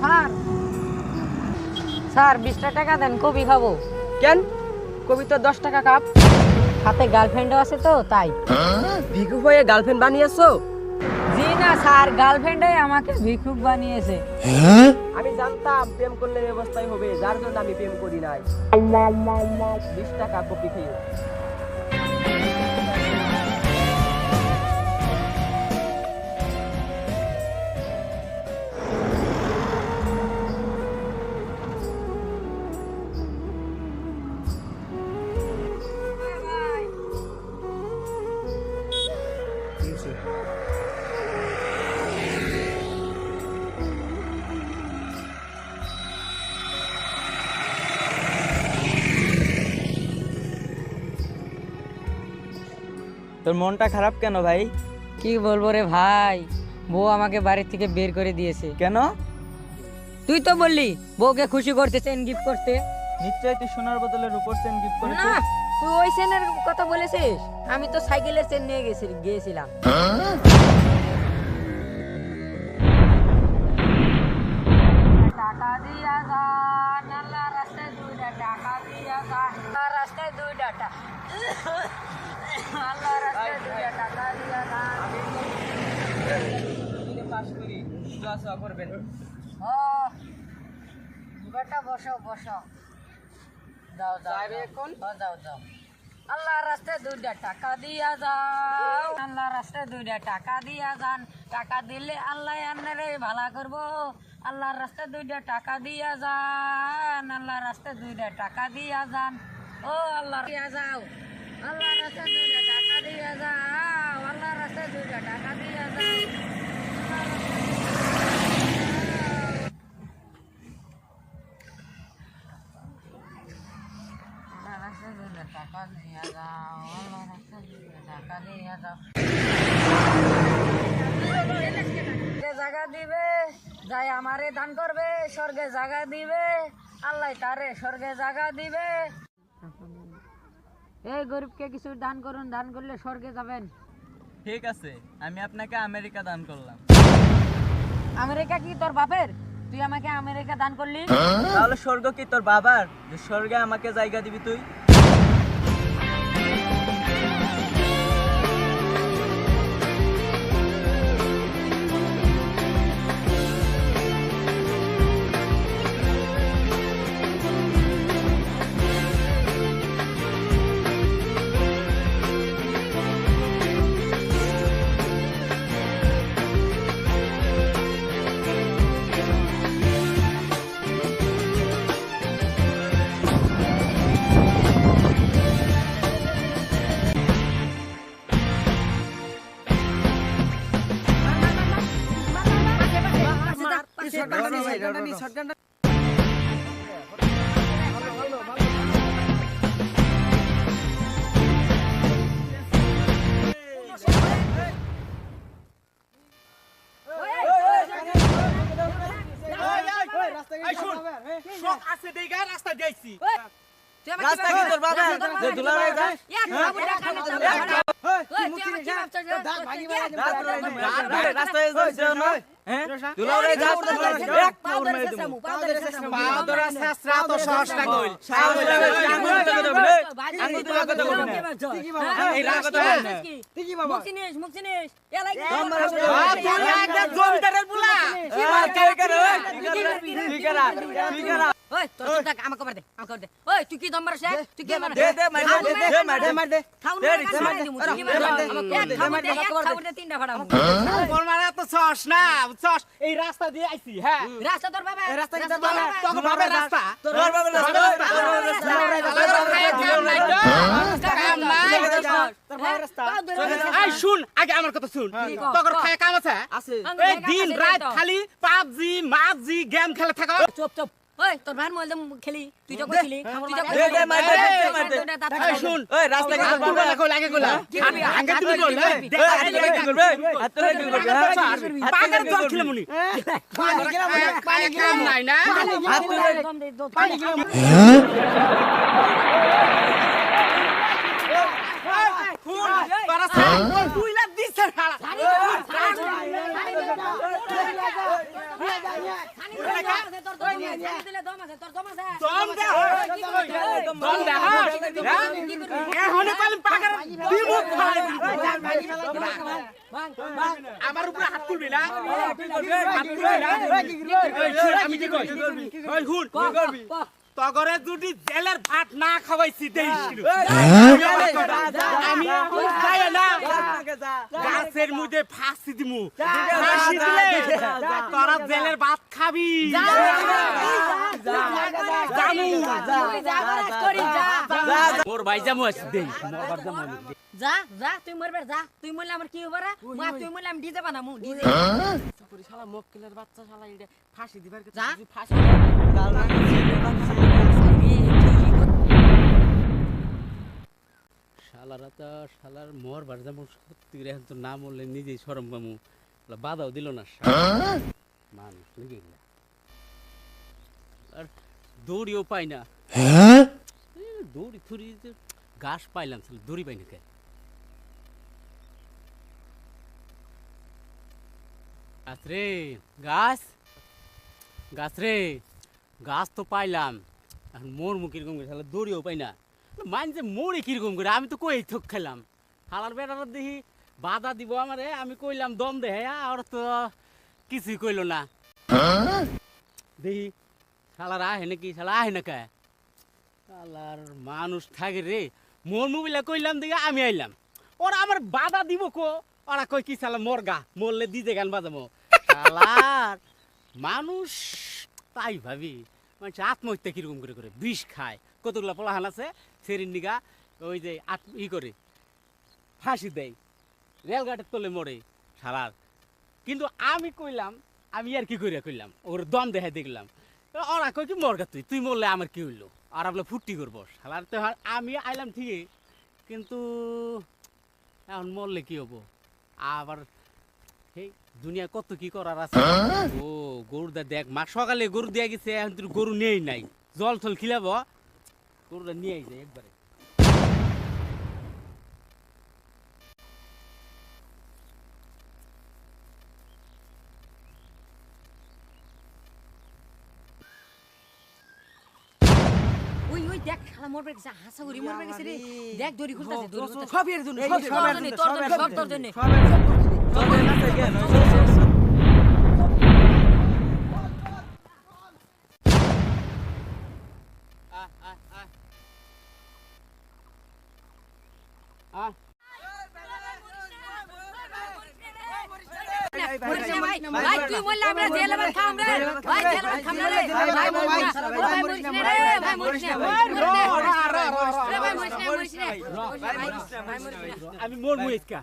Sir. Sir বিশটা টাকা দেন কবি খাব। কেন? কবি তো দশ টাকা কাপ। হাতে গার্লফ্রেন্ডও আছে তো তাই। ভিকু হয়ে গার্লফ্রেন্ড বানিয়েছো? না স্যার। গার্লফ্রেন্ডে আমাকে ভিক্ষুক বানিয়েছে। আমি জানতাম প্রেম করলে ব্যবস্থাই হবে যার জন্য আমি প্রেম করি নাই। বিশ টাকা কপি খেয়ে। তোর মনটা খারাপ কেন ভাই? কি বলব রে ভাই? বউ আমাকে বাড়ি থেকে বের করে দিয়েছে। কেন? তুই তো বললি বউকে খুশি করতে চেন গিফট করতে। নিশ্চয়ই তুই সোনার বদলে রূপোর চেন গিফট করেছিস। না তুই ওই চেনের কথা বলেছিস? আমি তো সাইকেলের চেন নিয়ে গেছি গিয়েছিলাম। টাকা দিয়া দুইটা টাকা দিয়া আল্লাহ রাস্তায় দুইটা টাকা আল্লাহ রাস্তায় দুইটা টাকা দিয়া যান পাস করি দোয়া সোয়া করবেন ও বেটা বসো বসো। যাও যাবে এখন? ও, যাও যাও আল্লাহ রাস্তায় দুইটা টাকা দিয়া যাও। আল্লাহ রাস্তায় দুইটা টাকা দিয়া যান। টাকা দিলে আল্লাহ আন্নারে ভালা করব। আল্লাহর রাস্তায় দুইটা টাকা দিয়া যান, আল্লাহ রাস্তায় দুইটা টাকা দিয়া যান। ও আল্লাহ দিয়া যাও, আল্লাহ রাস্তায় দুইটা টাকা দিয়া যাও, আল্লাহ রাস্তায় দুইটা টাকা দিয়া যাও। টাকা দিয়া দুইটা টাকা দিয়া জায়গা দিবে যাই আমারে দান করবে স্বর্গে জায়গা দিবে। আল্লাহ তারে স্বর্গে জায়গা দিবে। এই গরিবকে কিছু দান করুন দান করলে স্বর্গে যাবেন। ঠিক আছে আমি আপনাকে আমেরিকা দান করলাম। আমেরিকা কি তোর বাপের? তুই আমাকে আমেরিকা দান করলি? তাহলে স্বর্গ কি তোর বাবার? যে স্বর্গে আমাকে জায়গা দিবি তুই? রাস্তা কি তোর বাবার যে। দুলাভাই যায় হ্যাঁ? এক কাউর মেরে দেবো আঙ্গুল তুলা না এই রাস্তা জমিদারের বুলা ঠিক আছে ঠিক আছে তুই কি দম্বার আছে তুই কি দে দে মার দে দে মার দে মার দে খাউন না দে, দে, তুই কি মার দে, এক দে, খাউন দে, এক দে, খাউন তিনটা ফাড়ামু এই রাস্তা দিয়ে আইছি হ্যাঁ রাস্তা তোর বাবা রাস্তা কি তোর তোর তোর বাবার রাস্তা তোর বাবার রাস্তা তোর বাবার রাস্তা তোর বাবার রাস্তা এই শুন আগে আমার কথা শুন তোর খায় কাম আছে আছে দিন রাত খালি পাবজি মাবজি গেম খেলে থাকো চুপ চুপ ওই তোর ভাই মোবাইল খেলি তুই তো কইছিলি তুই তো দে, দে, মার দে, দে, মার দে। এই শুন ওই রাস্তা লাগে আগে তুমি বল কি করবে হাত কি করবে হ্যাঁ? জল? মুনি পানি নাই না হাত হ্যাঁ আমার উপরে হাত তুলবি না আমি কি হুন তগরে যদি জেলের ভাত না খাওয়াইছি দেইস আমি যাই না গাছের মধ্যে ফাঁসি দিমু ফাঁসি দিলে তোরা জেলের ভাত খাবি জামু মোর ভাই জামু আছে দেই মরবার জামু যা যা তুই মরবে যা তুই মরলে আমার কি হবে মা তুই মরলে আমি ডিজে বানামু ডিজে শালা মক্কেলের বাচ্চা শালা এটা ফাঁসি দিবার ফাঁসি শালারা তো শালার মর সত্যি করে এখন তো না মরলে নিজেই সরম পামু। বাধাও দিল না। মানুষ গেলা আর দড়িও পাই না। এ, দড়ি যে ঘাস পাইলাম দড়ি পাই না কে? গাছ রে গাছ গাছ রে গাছ তো পাইলাম। এখন মোর মুখ শালা দড়িও পাই না। মানছে মোড়ে কীরকম করে? আমি তো কই থক খেলাম। হালার বেটার দেখি বাধা দিব আমারে, আমি কইলাম, দম দে হ্যাঁ আর তো কিছুই কইল না। দেখি, শালার আহে নাকি? শালা আহে না শালার মানুষ থাকে রে। মোর মুবিলা কইলাম দেখি, আমি আইলাম। ওরা আমার বাধা দিব কো? ওরা কই কি শালা, মোর গা, মরলে দিতে গান বাজাবো। শালার মানুষ, তাই ভাবি। মানুষ আত্মহত্যা কীরকম করে করে, বিষ খায়। কতগুলা পোলাহান আছে? সেরিন নিগা ওই যে আত ই করে ফাঁসি দেয় রেলগাটের তলে মরে শালার। কিন্তু আমি কইলাম আমি আর কি কইরা কইলাম? ওর দম দেখাই দেখলাম। ওরা কই কি মরগা তুই তুই মরলে আমার কি হইল? আর বলে ফুটি করব। শালার তো আমি আইলাম ঠিকই কিন্তু এখন মরলে কি হব? আবার সেই দুনিয়া কত কি করার আছে? ও গরুদা দেখ মা সকালে গরু দিয়ে গেছে এখন তুই গরু নেই নাই। জল থল খিলাব। গরুটা নিয়ে যায় একবারে ওই ওই দেখ শালা মরবে গেছে হাসা উড়ি মরবে গেছে রে দেখ দড়ি খুলতাছে দড়ি খুলতাছে সব এর জন্য সব এর জন্য জন্য তোর সব জন্য এর সব তোর জন্য জন্য সব এর জন্য সব এর জন্য কেন আহ, আহ, আহ। আহ, মরিস না ভাই ভাই তুই মরলে আমরা জেলে ভাত খাম রে ভাই জেলে ভাত খাম না রে ভাই মরিস না ভাই মরিস না রে ভাই মরিস না রে ভাই মরিস না মরিস না ভাই মরিস না আমি মর মুইকা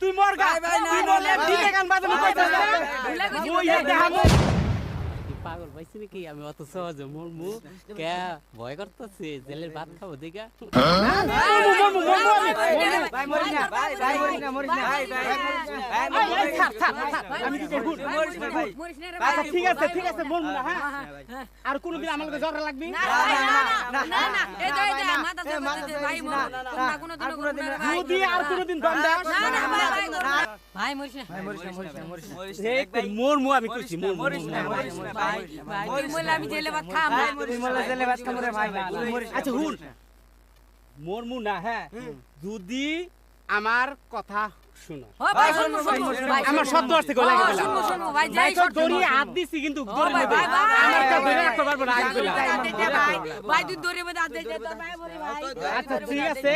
তুই মর তুই মরলে দিতে গান বাজানো পাগল পাইছি নাকি আমি অত সহজে মর মু কে ভয় করতেছে জেলের ভাত খাব দেখা ভাই মরি না ভাই ভাই মরি না মরি না ভাই ভাই ভাই মরি না আমি কি করব মরিস না ভাই মরিস না রে আচ্ছা ভাই ঠিক আছে ঠিক আছে মর না হ্যাঁ আর কোনদিন আমাকে জ্বর লাগবি না না না না এই এই তো মাথা ভাই মর না কোনো দিন কোনো দিন ভাই যদি আর কোনদিন দেখ না না ভাই মরিস না ভাই মরিস না মরিস না মরিস না মরিস তো মর মু আমি কইছি মর মরিস না মরিস না ভাই ভাই। তুই আমি জেলে ভাত খাম ভাই। তুই জেলে ভাত খাব রে ভাই তুই আচ্ছা হুন। মর মু না হ্যাঁ। যদি আমার কথা শুনো। ভাই শুনব শুনব আমার শব্দ আসছে গলায় ও, গেলাম শুনব শুনব ভাই ভাই যাই তো দড়ি হাত দিছি কিন্তু দড়ি নেবে। ভাই, ভাই, আমার কা ধরে রাখতে পারব না ভাই, ভাই, ভাই তুই দড়ির মধ্যে হাত দিয়েছে তোর ভাই বলে ভাই। আচ্ছা ঠিক আছে।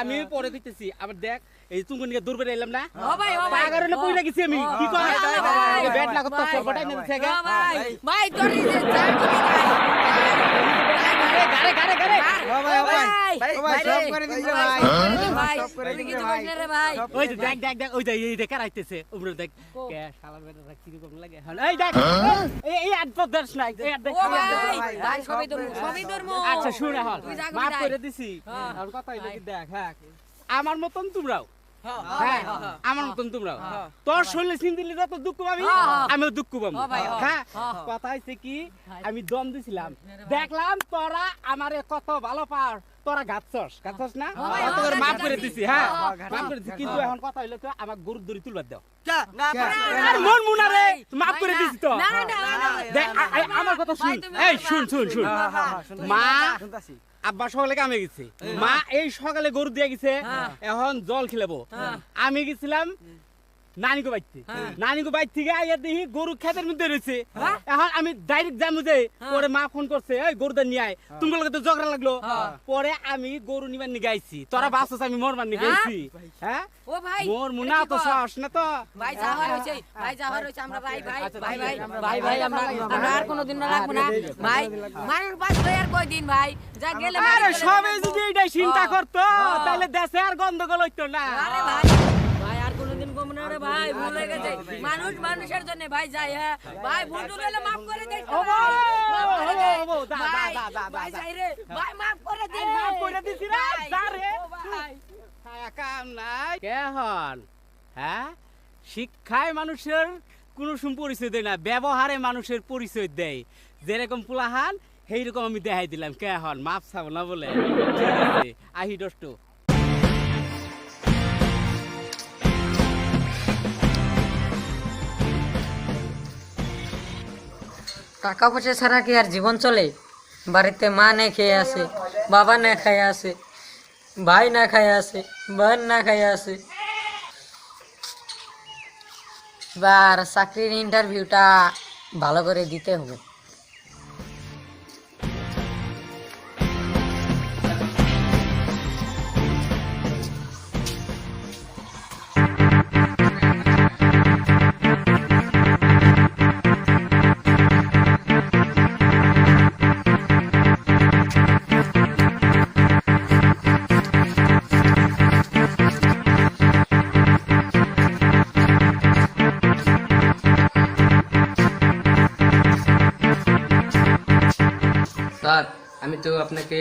আমি পরে কইতেছি। আবার দেখ এই তুমি নিয়ে দূর বেরে এলাম না? ও ভাই ও ভাই। না কইলা গেছি আমি। কি কর ভাই, ব্যাট লাগত তো সরবটাই না থেকে ও ভাই। ভাই তোর এই যে যা কবি গারে গারে গারে ও ভাই ও ভাই। ভাই, সব করে দিন ভাই। ভাই সব করে তুই দিন কিছু রে ভাই। বলিস না রে ভাই। ওই দেখ দেখ দেখ ওই যে এই দেখ আইতেছে ওমরে দেখ। কে শালার বেটা কি রকম লাগে। হ্যাঁ, এই দেখ এই এই আট দর্শ নাই এই আট ও ভাই ভাই সবই ধর্ম সবই ধর্ম। আচ্ছা শুনে হল। তুই যা কবি মাফ করে দিছি। হ্যাঁ। আর কথা হইল দেখ হ্যাঁ। আমার মতন তোমরাও হ্যাঁ হ্যাঁ আমার মতন তোমরা। তোর শরীরে চিন্তিলে যত দুঃখ পাবি হ্যাঁ, হ্যাঁ। আমিও দুঃখ পাবো। হ্যাঁ হ্যাঁ। হ্যাঁ? হ্যাঁ। কথা হইছে কি আমি দম দিছিলাম। দেখলাম তোরা আমারে কত ভালো পার। তোরা গাছছস গাছছস না? হ্যাঁ। হ্যাঁ, মাফ করে দিছি হ্যাঁ? হ্যাঁ, মাফ করে দিছি কিন্তু এখন কথা হইল তো আমার গরুর দড়ি তুলবার দাও। আর মন মুনা রে মাফ করে দিছি তো। আমার কথা শুন। এই শুন শুন শুন। মা আব্বা সকালে কামে গেছে। মা এই সকালে গরু দিয়ে গেছে। এখন জল খেলাবো। আমি গেছিলাম নানিকে বাইতে। হ্যাঁ। নানিকে বাইর থেকে আইয়া দেখি গরু ক্ষেতের মধ্যে রয়েছে। হ্যাঁ। এখন আমি ডাইরেক্ট যাব যে পরে মা ফোন করছে এই গরুটা নিয়ে আয়। তুমি তো ঝগড়া লাগল। হ্যাঁ। পরে আমি গরু নিবার নিয়ে গাইছি তোরা বাসছ আমি মরবার নিয়ে হ্যাঁ? গাইছি হ্যাঁ? ও ভাই মোর মুনা তো? সাহস না তো। ভাই যাওয়া হয়েছে ভাই যাওয়া হয়েছে আমরা ভাই ভাই আচ্ছা, ভাই ভাই ভাই ভাই আমরা আমরা আর কোনোদিন না লাগবো না। ভাই মানুষ বাঁচবে আর কয়দিন ভাই? যা গেলে আরে মারি সবাই যদি এইটাই চিন্তা হ্যাঁ। করতো হ্যাঁ। তাহলে দেশে আর গন্ডগোল হইতো না। আরে ভাই। ভাই আর কোনোদিন কম না রে ভাই ভুল হয়ে গেছে। মানুষ মানুষের জন্য ভাই যাই হ্যাঁ। ভাই ভুল টুল হলে মাফ করে দে ভাই। যাই রে। মাফ করে দে মাফ করে দিছি রে, যা রে। খায়া কাম নাই। কে হন? হ্যাঁ? শিক্ষায় মানুষের কোনো সম পরিচয় দেয় না ব্যবহারে মানুষের পরিচয় দেয়। যেরকম পুলাহান সেইরকম আমি দেখাই দিলাম। কে হন? মাপ চাব না বলে। ঠিক আছে আহি দষ্ট টাকা পয়সা ছাড়া কি আর জীবন চলে? বাড়িতে মা না খেয়ে আসে বাবা না খায় আসে ভাই না খায় আসে বোন না খায় আসে এবার চাকরির ইন্টারভিউটা ভালো করে দিতে হবে। স্যার আমি তো আপনাকে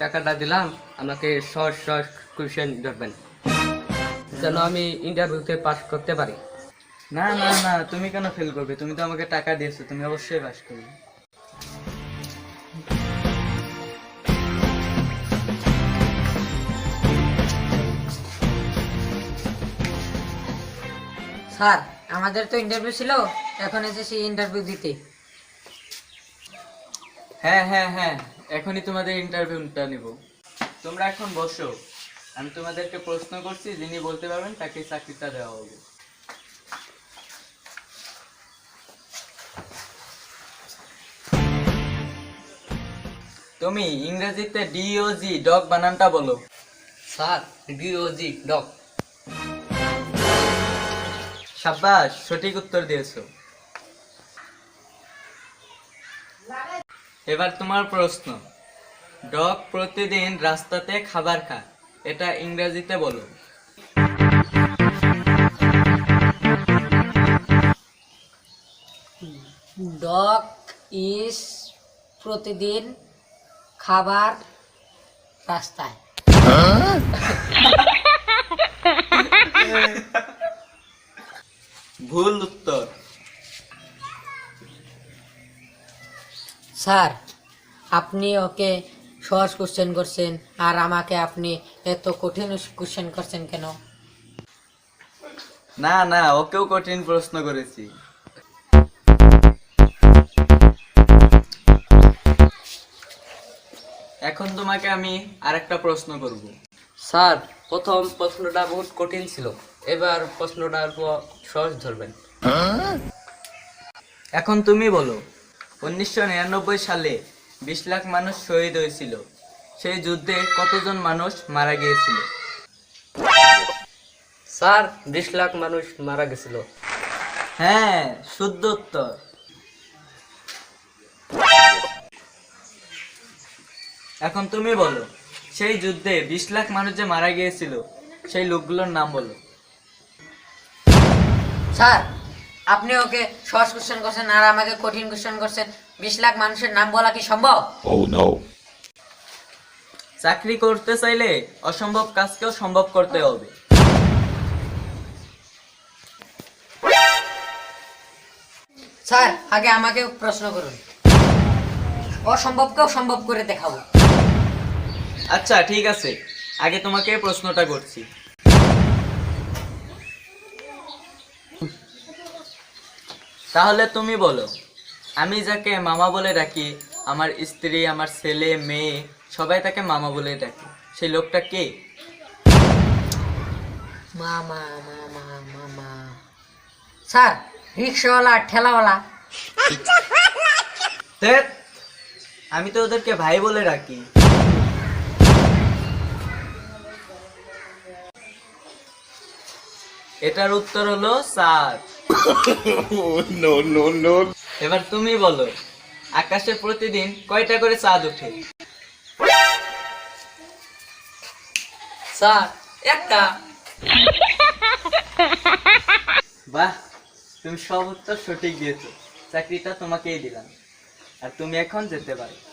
টাকাটা দিলাম আমাকে সহজ সহজ কোয়েশ্চেন ধরবেন। যেন আমি ইন্টারভিউতে পাস করতে পারি। না না না তুমি কেন ফেল করবে? তুমি তো আমাকে টাকা দিয়েছ তুমি অবশ্যই পাস করবে। স্যার আমাদের তো ইন্টারভিউ ছিল এখন এসেছি ইন্টারভিউ দিতে। হ্যাঁ হ্যাঁ হ্যাঁ এখনই তোমাদের ইন্টারভিউটা নিব। তোমরা এখন বসো। আমি তোমাদেরকে প্রশ্ন করছি যিনি বলতে পারবেন তাকে চাকরিটা দেওয়া হবে। তুমি ইংরেজিতে ডিওজি ডগ বানানটা বলো। স্যার ডিওজি ডক সাব্বাস সঠিক উত্তর দিয়েছ। এবার তোমার প্রশ্ন। ডগ প্রতিদিন রাস্তাতে খাবার খায় এটা ইংরেজিতে বলো। ডগ ইস প্রতিদিন খাবার রাস্তায়। ভুল উত্তর। স্যার আপনি ওকে সহজ কোশ্চেন করছেন আর আমাকে আপনি এত কঠিন কোশ্চেন করছেন কেন? না না ওকেও কঠিন প্রশ্ন করেছি। এখন তোমাকে আমি আরেকটা প্রশ্ন করব। স্যার প্রথম প্রশ্নটা বহুত কঠিন ছিল। এবার প্রশ্নটা অল্প সহজ ধরবেন। এখন তুমি বলো উনিশশো নিরানব্বই সালে বিশ লাখ মানুষ শহীদ হয়েছিল। সেই যুদ্ধে কতজন মানুষ মারা গিয়েছিল? স্যার বিশ লাখ মানুষ মারা গেছিল। হ্যাঁ শুদ্ধ উত্তর। এখন তুমি বলো সেই যুদ্ধে বিশ লাখ মানুষ যে মারা গিয়েছিল সেই লোকগুলোর নাম বলো। স্যার আপনি ওকে সহজ কোশ্চেন করছেন আর আমাকে কঠিন কোশ্চেন করছেন। বিশ লাখ মানুষের নাম বলা কি সম্ভব? Oh চাকরি করতে চাইলে অসম্ভব কাজকেও সম্ভব করতে হবে। স্যার আগে আমাকে প্রশ্ন করুন। অসম্ভবকেও সম্ভব করে দেখাবো। আচ্ছা ঠিক আছে। আগে তোমাকে প্রশ্নটা করছি। তাহলে তুমি বলো আমি যাকে মামা বলে ডাকি আমার স্ত্রী আমার ছেলে মেয়ে সবাই তাকে মামা বলে ডাকে। সেই লোকটা কে? মামা মামা মামা। স্যার রিক্সাওয়ালা ঠেলাওয়ালা। ধ্যাৎ, আমি তো ওদেরকে ভাই বলে ডাকি। এটার উত্তর হলো স্যার। No, no, no. এবার তুমি বলো আকাশে প্রতিদিন কয়টা করে চাঁদ ওঠে? স্যার একটা। বাহ তুমি সব উত্তর সঠিক দিয়েছ। চাকরিটা তোমাকেই দিলাম। আর তুমি এখন যেতে পারো।